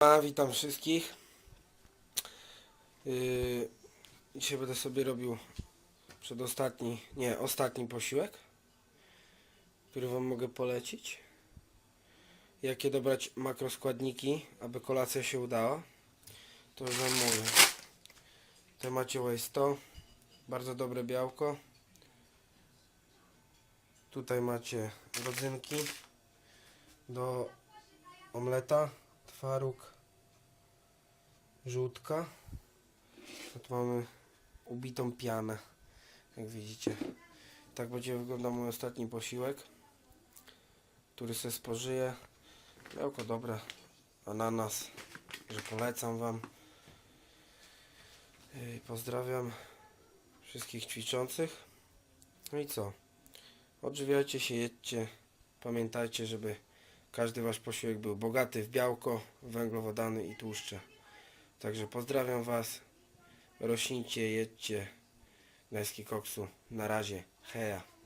A, witam wszystkich. Yy, dzisiaj będę sobie robił przedostatni, nie, ostatni posiłek, który Wam mogę polecić. Jakie dobrać makroskładniki, aby kolacja się udała, to już Wam mówię. Tutaj macie Whey 100, bardzo dobre białko. Tutaj macie rodzynki do omleta, twaróg, żółtka. Tu mamy ubitą pianę, jak widzicie. Tak będzie wyglądał mój ostatni posiłek, który sobie spożyję. Białko dobre, ananas, że polecam Wam. Pozdrawiam wszystkich ćwiczących. No i co? Odżywiajcie się, jedźcie. Pamiętajcie, żeby każdy Wasz posiłek był bogaty w białko, węglowodany i tłuszcze. Także pozdrawiam Was. Rośnijcie, jedźcie. Gdański koksu. Na razie. Heja.